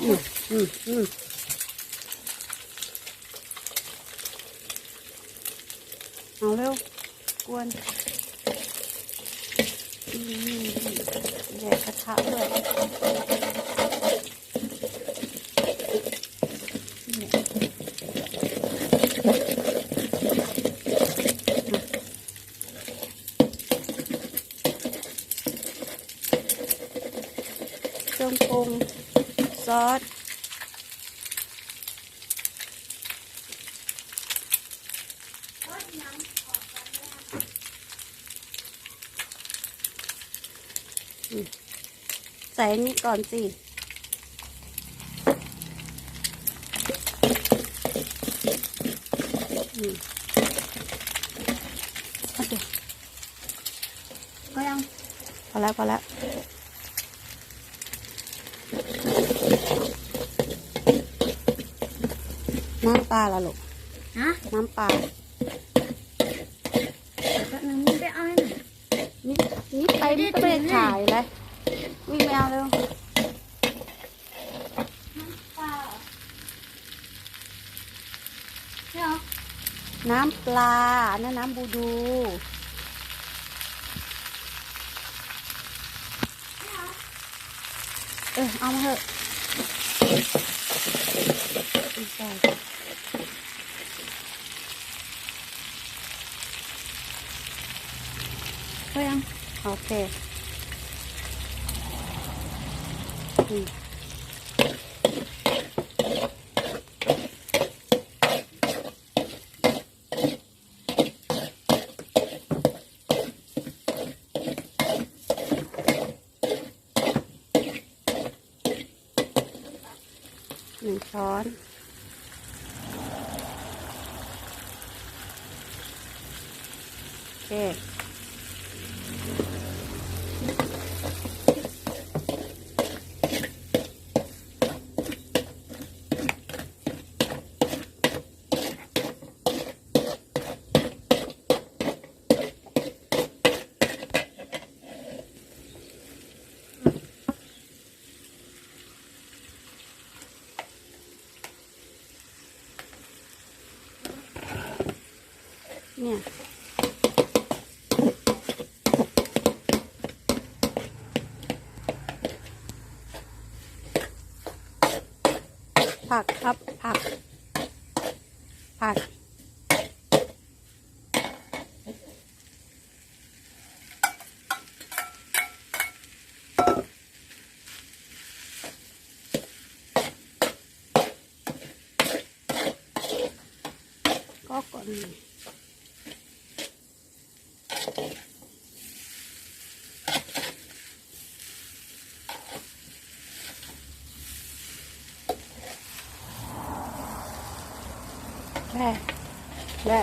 อืมอืมอืมเอาเร็ว กวนแยกกระทะด้วยเนี่ยเครื่องปรุง ซอส ใส่นี้ก่อนสิโอเคก็ยังพอแล้วพอแล้ว น้ำปลาละลูกฮะน้ำปลาแป๊บนึงมึงไปเอาให้หน่อยนี่นี่ไปนี่ก็ไม่ได้ถ่ายเลยวิ่งไม่เอาเร็วปลาเหรอน้ำปลาอันนั่นน้ำบูดูเออเอามาเถอะใส่ ก็ยังโอเคอืมหนึ่งช้อนโอเค เนี่ยผักครับผัก ผักก็ก่ อนแร่แร่